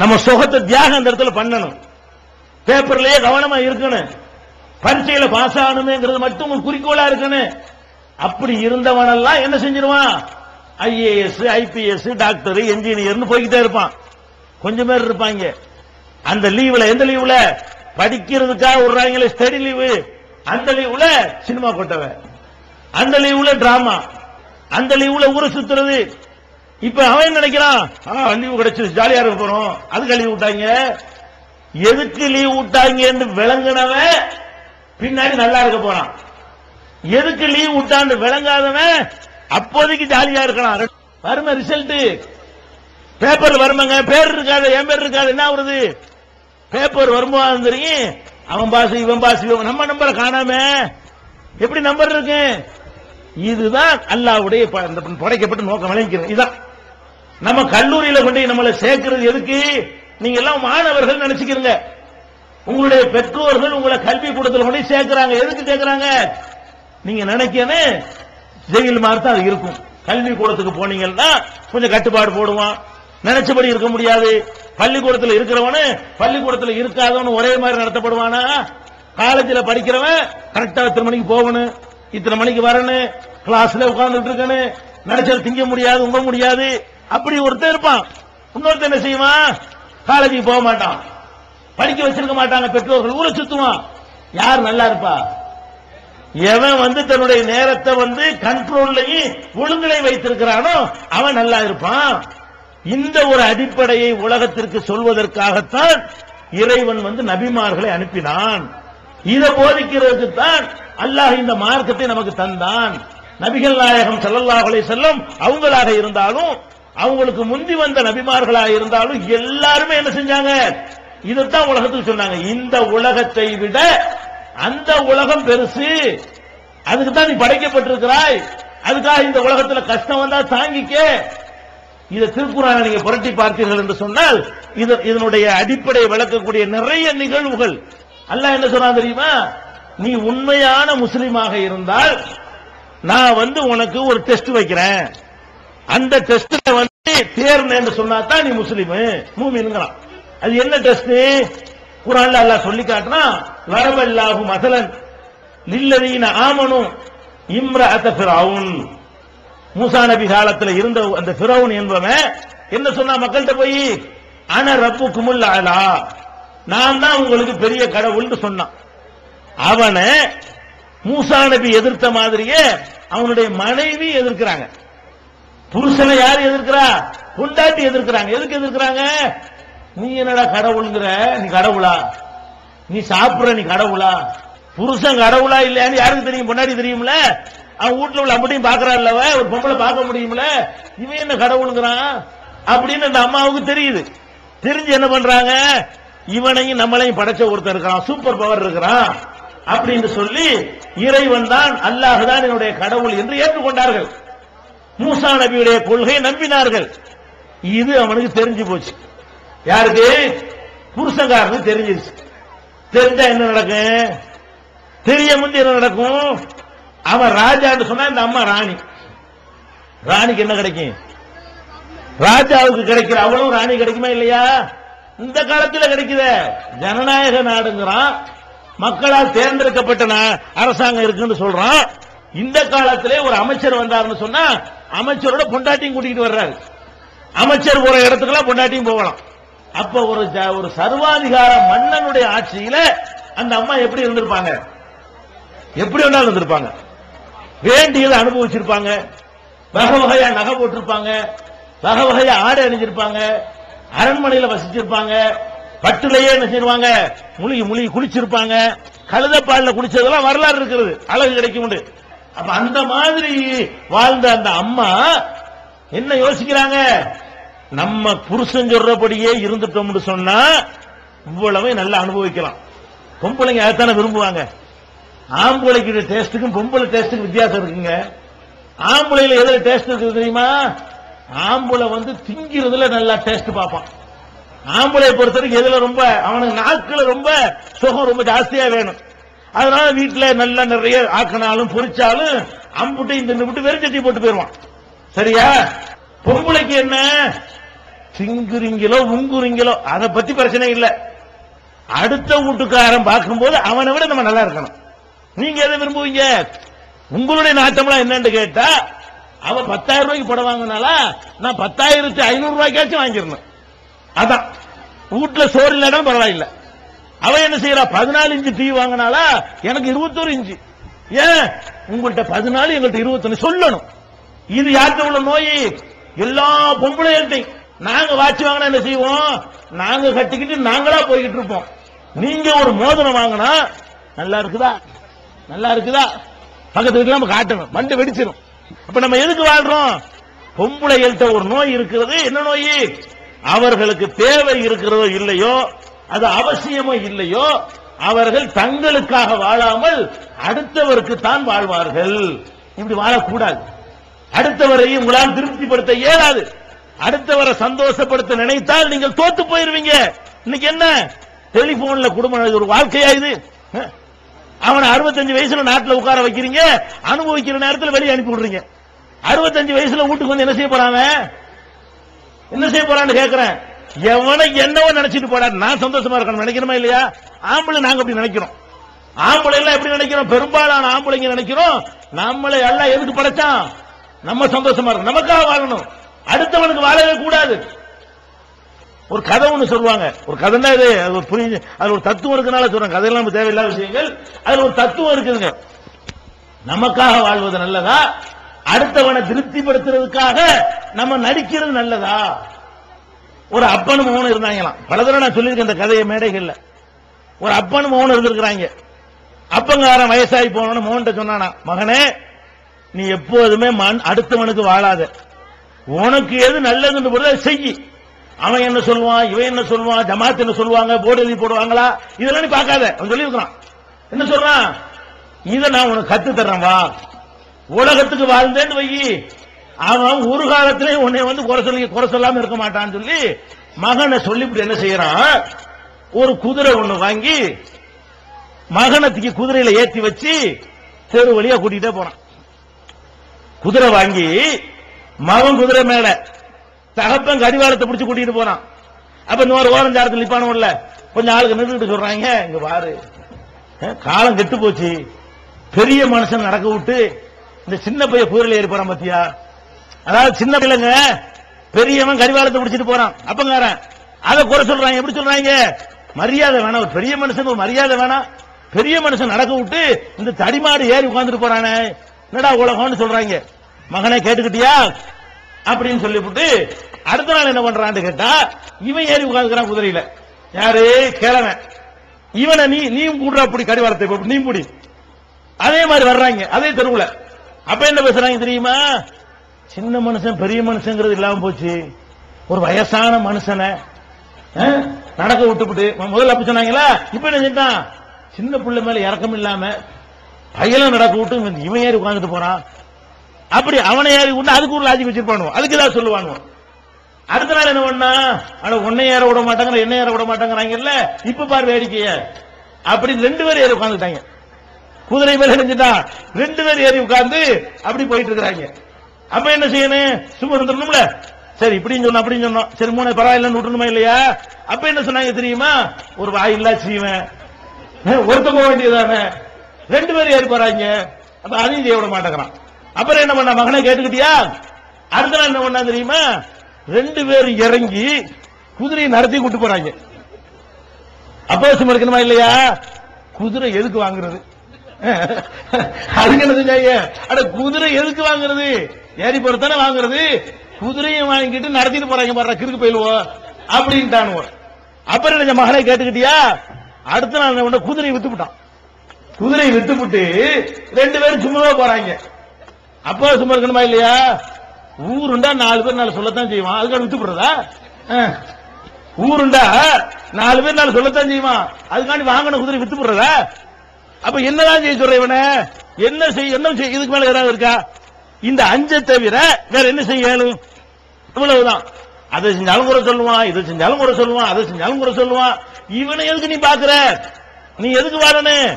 நம்ம சுகத்தை தியாகம் அந்த இடத்துல பண்ணணும். பேப்பர்லயே கவனமா இருக்கணும். பரீட்சையில பாஸ் ஆகணுமேங்கிறது மட்டும் ஒரு குறிக்கோளா இருக்கணும். அப்படி இருந்தவனெல்லாம் என்ன செஞ்சிருவான்? ஐஏஎஸ் ஐபிஎஸ் டாக்டர் என்ஜினியர்னு போய்கிட்டே இருப்பான். கொஞ்சம் பேர் இருப்பாங்க. அந்த லீவுல எந்த லீவுல படிக்கிறதுக்காக விடுறாங்களே ஸ்டடி லீவு அந்த லீவுல சினிமா கொட்டவன். அந்த லீவுல டிராமா அந்த லீவுல ஊரை சுத்துறது. இப்ப அவன் நினைக்கிறான்? லீவு கிடைச்சு ஜாலியா இருக்க போறோம். அதுக்கு லீவு விட்டாங்க. எதுக்கு லீவ் விட்டாங்கன்னு விளங்குனவன் பின்னாடி நல்லா இருக்க போறான். எதுக்கு லீவ் விட்டான்னு விளங்காதவன் அப்போதைக்கு ஜாலியா இருக்கலாம் வரும ரிசல்ட் பேப்பர் வருமாங்க? பேர் இருக்காது என் பேர் இருக்காது. என்ன வருது பேப்பர் வரும்போது தெரியும். அவன் பாஸ் இவன் பாஸ் இவன் நம்ம நம்பரை காணாம. எப்படி நம்பர் இருக்கு? இதுதான் அல்லாவுடைய படைக்கப்பட்ட நோக்கம் விளைவிக்கிறது இதுதான் நம்ம கல்லூரியில கொண்டு நம்மளை சேர்க்கிறது எதுக்கு? நீங்க எல்லாம் மாணவர்கள் நினைச்சுக்கிறீங்க. உங்களுடைய பெற்றோர்கள் உங்களை கல்வி கூடத்தில் கொண்டு சேர்க்கிறாங்க. எதுக்கு சேர்க்கிறாங்க நீங்க நினைக்கணும் ஜெயில் மாதிரி தான் அது இருக்கும். கல்வி கூடத்துக்கு போனீங்கன்னா கொஞ்சம் கட்டுப்பாடு போடுவான். நினைச்சபடி இருக்க முடியாது. பள்ளிக்கூடத்தில் இருக்கிறவனு பள்ளிக்கூடத்தில் இருக்காதவனு ஒரே மாதிரி நடத்தப்படுவானா? காலேஜில் படிக்கிறவன் கரெக்டா இத்தனை மணிக்கு போகணும்? இத்தனை மணிக்கு வரணும்? கிளாஸ்ல உட்கார்ந்துட்டு இருக்கணும்? நினைச்சது திங்க முடியாது உங்க முடியாது. அப்படி ஒருத்தன் இருப்பான். இன்னொருத்தன் என்ன செய்வான்? காலேஜுக்கு போக மாட்டான். படிக்க வச்சிருக்க மாட்டாங்க பெற்றோர்கள். ஊரை சுத்துவான். யார் நல்லா இருப்பா? எவன் வந்து தன்னுடைய நேரத்தை வந்து கண்ட்ரோல்லையும் ஒழுங்கிலையும் வைத்திருக்கிறானோ அவன் நல்லா இருப்பான். இந்த ஒரு அடிப்படையை உலகத்திற்கு சொல்வதற்காகத்தான் இறைவன் வந்து நபிமார்களை அனுப்பினான். இதை போதிக்கிறதுக்கு தான் அல்லாஹ் இந்த மார்க்கத்தை நமக்கு தந்தான். நபிகள் நாயகம் செல்லல்லாஹலை செல்லும் அவங்களாக இருந்தாலும் அவங்களுக்கு முந்தி வந்த நபிமார்களாக இருந்தாலும் எல்லாருமே என்ன செஞ்சாங்க? இதைத்தான் உலகத்துக்கு சொன்னாங்க. இந்த உலகத்தை விட அந்த உலகம் பெருசு. அதுக்கு தான் நீ படைக்கப்பட்டிருக்கிறாய். அதுக்காக இந்த உலகத்துல கஷ்டம் வந்தா தாங்கிக்க. இதை திருக்குறான நீங்க புரட்டி பார்த்தீர்கள் என்று சொன்னால் இதனுடைய அடிப்படை விளக்கக்கூடிய நிறைய நிகழ்வுகள். அல்ல என்ன சொன்னா தெரியுமா? நீ உண்மையான முஸ்லீமாக இருந்தால் நான் வந்து உனக்கு ஒரு டெஸ்ட் வைக்கிறேன். அந்த டெஸ்ட்ல வந்து தேர்ந்தேன்னு சொன்னா தான் நீ முஸ்லீம். மூமின்கிறான் அது என்ன டெஸ்ட் குரான்ல அல்லாஹ் சொல்லி காட்டுனா வரவல்லாஹு மசலன் லில்லதீன ஆமனும் இம்ரஅத ஃபிரௌன் மூசா நபி காலத்துல இருந்த அந்த ஃபிரௌன் என்பவன் என்ன சொன்னா மக்கள்கிட்ட போய் அன ரப்புக்குமுல் அலா. நான் தான் உங்களுக்கு பெரிய கடவுள்னு சொன்னான். அவனை மூசா நபி எதிர்த்த மாதிரியே அவனுடைய மனைவி எதிர்க்கிறாங்க. புருஷனை யார் எதிர்க்கிறா? பொண்டாட்டி எதிர்க்கிறாங்க. எதுக்கு எதிர்க்கிறாங்க? நீ என்னடா கடவுளுங்கிற? நீ கடவுளா? நீ சாப்பிடுற நீ கடவுளா? புருஷன் கடவுளா இல்லையான்னு யாருக்கு தெரியும்? பொண்டாட்டி தெரியும்ல? அவன் வீட்டுல உள்ள அப்படியும் பாக்குறான்லவ ஒரு பொம்பளை பார்க்க முடியும்ல? இவன் என்ன கடவுளுங்கிறான்? அப்படின்னு அந்த அம்மாவுக்கு தெரியுது. தெரிஞ்சு என்ன பண்றாங்க? இவனையும் நம்மளையும் படைச்ச ஒருத்தர் இருக்கிறான். சூப்பர் பவர் இருக்கிறான். அப்படின்னு சொல்லி இறைவன் தான் அல்லாஹ் தான் என்னுடைய கடவுள் என்று ஏற்றுக்கொண்டார்கள். மூசா நபியுடைய கொள்கை நம்பினார்கள். இது அவனுக்கு தெரிஞ்சு போச்சு. யாருக்கு? புருஷங்காரனுக்கு தெரிஞ்சிருச்சு. தெரிஞ்சா என்ன நடக்கும்? தெரிய முந்தி என்ன நடக்கும்? அவன் ராஜான்னு சொன்னா இந்த அம்மா ராணி. ராணிக்கு என்ன கிடைக்கும்? ராஜாவுக்கு கிடைக்கிற அவளும் ராணி கிடைக்குமா இல்லையா? இந்த காலத்துல கிடைக்குதே. ஜனநாயக நாடுங்கிறான். மக்களால் தேர்ந்தெடுக்கப்பட்ட அரசாங்கம் இருக்குன்னு சொல்றான். இந்த காலத்திலே ஒரு அமைச்சர் வந்தாருன்னு சொன்னா அமைச்சரோட பொண்டாட்டியும் கூட்டிகிட்டு வர்றாரு. அமைச்சர் போற இடத்துக்குலாம் பொண்டாட்டியும் போகலாம். அப்ப ஒரு ஒரு சர்வாதிகார மன்னனுடைய ஆட்சியில அந்த அம்மா எப்படி இருந்திருப்பாங்க? எப்படி வேணாலும் இருந்திருப்பாங்க. வேண்டியதை அனுபவிச்சிருப்பாங்க. வகை வகையா நகை போட்டிருப்பாங்க. வகை வகையா ஆடை அணிஞ்சிருப்பாங்க. அரண்மனையில வசிச்சிருப்பாங்க. பட்டுலயே என்ன செய்வாங்க? முழுகி முழுகி குளிச்சிருப்பாங்க. கழுதப்பாலில் குளிச்சதெல்லாம் வரலாறு இருக்கிறது. அழகு கிடைக்கும் உண்டு. அப்ப அந்த மாதிரி வாழ்ந்த அந்த அம்மா என்ன யோசிக்கிறாங்க? நம்ம புருஷன் சொல்றபடியே இருந்துட்டோம்னு சொன்னா இவ்வளவு நல்லா அனுபவிக்கலாம். பொம்பளைங்க அதைத்தானே விரும்புவாங்க. ஆம்பளைக்கு டேஸ்ட்டுக்கும் பொம்பளை டேஸ்ட்டுக்கும் வித்தியாசம் இருக்குங்க. ஆம்பளையில எதுல டேஸ்ட் இருக்குது தெரியுமா? ஆம்பளை வந்து திங்கிறதுல நல்லா டேஸ்ட் பார்ப்பான். ஆம்பளை பொறுத்த வரைக்கும் எதுல ரொம்ப அவனுக்கு நாக்குல ரொம்ப சுகம் ரொம்ப ஜாஸ்தியா வேணும். அதனால வீட்டுல நல்லா நிறைய ஆக்கினாலும் பொரிச்சாலும் அம்புட்டு இந்த நிமிட்டு வெறும் சட்டி போட்டு போயிருவான். சரியா? பொம்பளைக்கு என்ன? திங்குறீங்களோ உங்குறீங்களோ அதை பத்தி பிரச்சனை இல்லை. அடுத்த வீட்டுக்காரன் பார்க்கும்போது அவனை விட நம்ம நல்லா இருக்கணும். நீங்க எதை விரும்புவீங்க? உங்களுடைய நாட்டம்லாம் என்னன்னு கேட்டா அவன் பத்தாயிரம் ரூபாய்க்கு படம் வாங்கினாலா நான் பத்தாயிரத்தி ஐநூறு ரூபாய்க்காச்சும் வாங்கிடணும். அதான். வீட்டுல சோறு இல்லைன்னா பரவாயில்ல. அவ என்ன செய்யறா? பதினாலு இன்ச்சு டிவி வாங்கினாலா எனக்கு இருபத்தொரு இன்ச்சு. ஏன்? உங்கள்கிட்ட பதினாலு எங்கள்கிட்ட இருபத்தொன்னு சொல்லணும். இது யார்கிட்ட உள்ள நோய்? எல்லா பொம்பளைகள்ட்டையும் நாங்க வாட்சி வாங்கினா என்ன செய்வோம்? நாங்க கட்டிக்கிட்டு நாங்களா போய்கிட்டு இருப்போம். நீங்க ஒரு மோதிரம் வாங்கினா நல்லா இருக்குதா? நல்லா இருக்குதா? பக்கத்து நம்ம காட்டணும். மண்டை வெடிச்சிடும் அப்ப நம்ம எதுக்கு வாழ்றோம்? பொம்பளைகள்ட்ட ஒரு நோய் இருக்கிறது. என்ன நோய்? அவர்களுக்கு தேவை இருக்கிறதோ இல்லையோ அது அவசியமோ இல்லையோ அவர்கள் தங்களுக்காக வாழாமல் அடுத்தவருக்கு தான் வாழ்வார்கள். இப்படி வாழக்கூடாது. அடுத்தவரை உங்களால் திருப்திப்படுத்த இயலாது. அடுத்தவரை சந்தோஷப்படுத்த நினைத்தால் நீங்கள் தோத்து போயிருவீங்க. இன்னைக்கு என்ன? டெலிபோன்ல குடும்பம் ஒரு வாழ்க்கையா இது? அவனை அறுபத்தஞ்சு வயசுல நாட்டில் உட்கார வைக்கிறீங்க அனுபவிக்கிற நேரத்தில் வெளியே அனுப்பி விடுறீங்க. அறுபத்தஞ்சு வயசுல வீட்டுக்கு வந்து என்ன செய்ய போறாங்க என்ன செய்ய போறான்னு கேட்கிறேன் எவனை என்னவோ நினைச்சிட்டு போடா. நான் சந்தோஷமா இருக்கணும் நினைக்கிறோமா இல்லையா? ஆம்பளை நாங்க அப்படி நினைக்கிறோம். ஆம்பளை எல்லாம் எப்படி நினைக்கிறோம்? பெரும்பாலான ஆம்பளைங்க நினைக்கிறோம். நம்மளை எல்லாம் எதுக்கு படைச்சான்? நம்ம சந்தோஷமா இருக்கணும். நமக்காக வாழணும். அடுத்தவனுக்கு வாழவே கூடாது. ஒரு கதை ஒண்ணு சொல்லுவாங்க. ஒரு கதைன்னா இது அது ஒரு புரிஞ்சு அது ஒரு தத்துவம் இருக்கனால சொல்றேன். கதையெல்லாம் தேவையில்லாத விஷயங்கள். அதுல ஒரு தத்துவம் இருக்குதுங்க. நமக்காக வாழ்வது நல்லதா? அடுத்தவனை திருப்திப்படுத்துறதுக்காக நம்ம நடிக்கிறது நல்லதா? ஒரு அப்பனும் மகனும் இருந்தாங்களாம். பல தடவை நான் சொல்லியிருக்கேன் இந்த கதையை மேடைகள்ல. ஒரு அப்பனும் மகனும் இருந்திருக்கிறாங்க. அப்பங்காரன் வயசாகி போனவன மோகன்ட்ட சொன்னானா மகனே நீ எப்போதுமே மண் அடுத்தவனுக்கு வாழாத. உனக்கு எது நல்லதுன்னு போடுறது அதை செய்யி. அவன் என்ன சொல்லுவான் இவன் என்ன சொல்லுவான் ஜமாத் என்ன சொல்லுவாங்க போர்டு எழுதி போடுவாங்களா? இதெல்லாம் நீ பார்க்காத. அவன் சொல்லியிருக்கிறான். என்ன சொல்றான்? இதை நான் உனக்கு கத்து தர்றேன் வா. உலகத்துக்கு வாழ்ந்தேன்னு வை அவன் ஒரு காலத்திலே உன்னை வந்து குறை சொல்லி குறை சொல்லாம இருக்க மாட்டான்னு சொல்லி மகனை சொல்லிவிட்டு என்ன செய்யறான் ஒரு குதிரை ஒண்ணு வாங்கி மகனத்துக்கு குதிரையில ஏத்தி வச்சு தெரு வழியா கூட்டிகிட்டே போறான் குதிரை வாங்கி மகன் குதிரை மேல தகப்பன் கடிவாளத்தை பிடிச்சு கூட்டிட்டு போறான் அப்ப இந்த மாதிரி ஓரஞ்சாரத்தில் நிப்பானும்ல கொஞ்சம் ஆளுக்கு நின்றுட்டு சொல்றாங்க இங்க பாரு. காலம் கெட்டு போச்சு. பெரிய மனுஷன் நடக்க விட்டு இந்த சின்ன பைய குதிரையில ஏறி போறான் பாத்தியா? அதாவது சின்ன பிள்ளைங்க பெரியவன் கடிவாளத்தை பிடிச்சிட்டு போறான். அப்பங்காரன் அதை குறை சொல்றாங்க எப்படி சொல்றாங்க? மரியாதை வேணாம் ஒரு பெரிய மனுஷன் ஒரு மரியாதை வேணாம். பெரிய மனுஷன் நடக்க விட்டு இந்த தடிமாடு ஏறி உட்கார்ந்துட்டு போறானே. என்னடா உலகம்னு சொல்றாங்க. மகனை கேட்டுக்கிட்டியா? அப்படின்னு சொல்லிவிட்டு அடுத்த நாள் என்ன பண்றான்னு கேட்டா இவன் ஏறி உட்காந்துக்கிறான் குதிரையில. யாரு? கிழவன். இவனை நீ நீயும் கூடுற அப்படி கடிவாளத்தை நீ முடி அதே மாதிரி வர்றாங்க அதே தெருவுல. அப்ப என்ன பேசுறாங்க தெரியுமா? சின்ன மனுஷன் பெரிய மனுஷங்கிறது இல்லாம போச்சு. ஒரு வயசான மனுஷனை நடக்க விட்டுப்புட்டு முதல்ல அப்படி சொன்னாங்களா? இப்ப என்ன செஞ்சான் சின்ன பிள்ளை மேல இறக்கம் இல்லாம பையனும் நடக்க விட்டு இவன் ஏறி உட்காந்துட்டு போறான். அப்படி அவனை ஏறி விட்டு அதுக்கு ஒரு லாஜிக் வச்சிருப்பானுவோம் அதுக்கு ஏதாவது சொல்லுவானுவோம் அடுத்த நாள் என்ன பண்ணா? அட உன்னை ஏற விட மாட்டாங்க என்ன ஏற விட மாட்டாங்கிறாங்கல்ல இப்ப பாரு வேடிக்கைய. அப்படி ரெண்டு பேரும் ஏறி உட்காந்துட்டாங்க குதிரை மேல நினைஞ்சுட்டா ரெண்டு பேர் ஏறி உட்கார்ந்து அப்படி போயிட்டு இருக்கிறாங்க. அப்ப என்ன செய்யணும்? சும்மா இருந்துடணும்ல சரி இப்படின்னு சொன்னோம் அப்படின்னு சொன்னோம் சரி மூணு பரவாயில்லன்னு விட்டுணுமா இல்லையா? அப்ப என்ன சொன்னாங்க தெரியுமா? ஒரு வாய் இல்லா செய்வேன். ஒருத்த போக வேண்டியதானே ரெண்டு பேரும் ஏறி போறாங்க. அப்ப அதையும் செய்ய விட மாட்டேங்கிறான். அப்புறம் என்ன பண்ண? மகனை கேட்டுக்கிட்டியா? அடுத்த நாள் என்ன பண்ணா தெரியுமா? ரெண்டு பேரும் இறங்கி குதிரையை நடத்தி கூட்டு போறாங்க. அப்போசம் இருக்கணுமா இல்லையா? குதிரை எதுக்கு வாங்குறது? அதுக்கு என்ன செஞ்சாங்க? அட குதிரை எதுக்கு வாங்குறது? ஏறி பொறுத்தானே வாங்குறது? குதிரையும் வாங்கிட்டு நடத்திட்டு போறாங்க பாரு கிறுக்கு போயிடுவோம் அப்படின்ட்டானுவோம் அப்புறம் என்ன மகனை கேட்டுக்கிட்டியா? அடுத்த நாள் என்ன குதிரையை வித்துவிட்டான் குதிரையை வித்துவிட்டு ரெண்டு பேரும் சும்மாவே போறாங்க. அப்பா சும்மா இருக்கணுமா இல்லையா? ஊருண்டா நாலு பேர் நாலு சொல்லத்தான் செய்வான். அதுக்காக வித்து போடுறதா? ஊருண்டா நாலு பேர் நாலு சொல்லத்தான் செய்வான். அதுக்காண்டி வாங்கின குதிரை வித்து போடுறதா? அப்ப என்னதான் செய்ய சொல்ற இவனை? என்ன செய்ய என்ன செய்ய இதுக்கு மேல ஏதாவது இருக்கா? இந்த அஞ்சை தவிர வேற என்ன செய்ய இவ்வளவுதான். அதை செஞ்சாலும் குறை சொல்லுவான் இதை செஞ்சாலும் குறை சொல்லுவான் அதை செஞ்சாலும் கூட சொல்லுவான். இவனை எதுக்கு நீ பாக்குற நீ எதுக்கு வரணும்?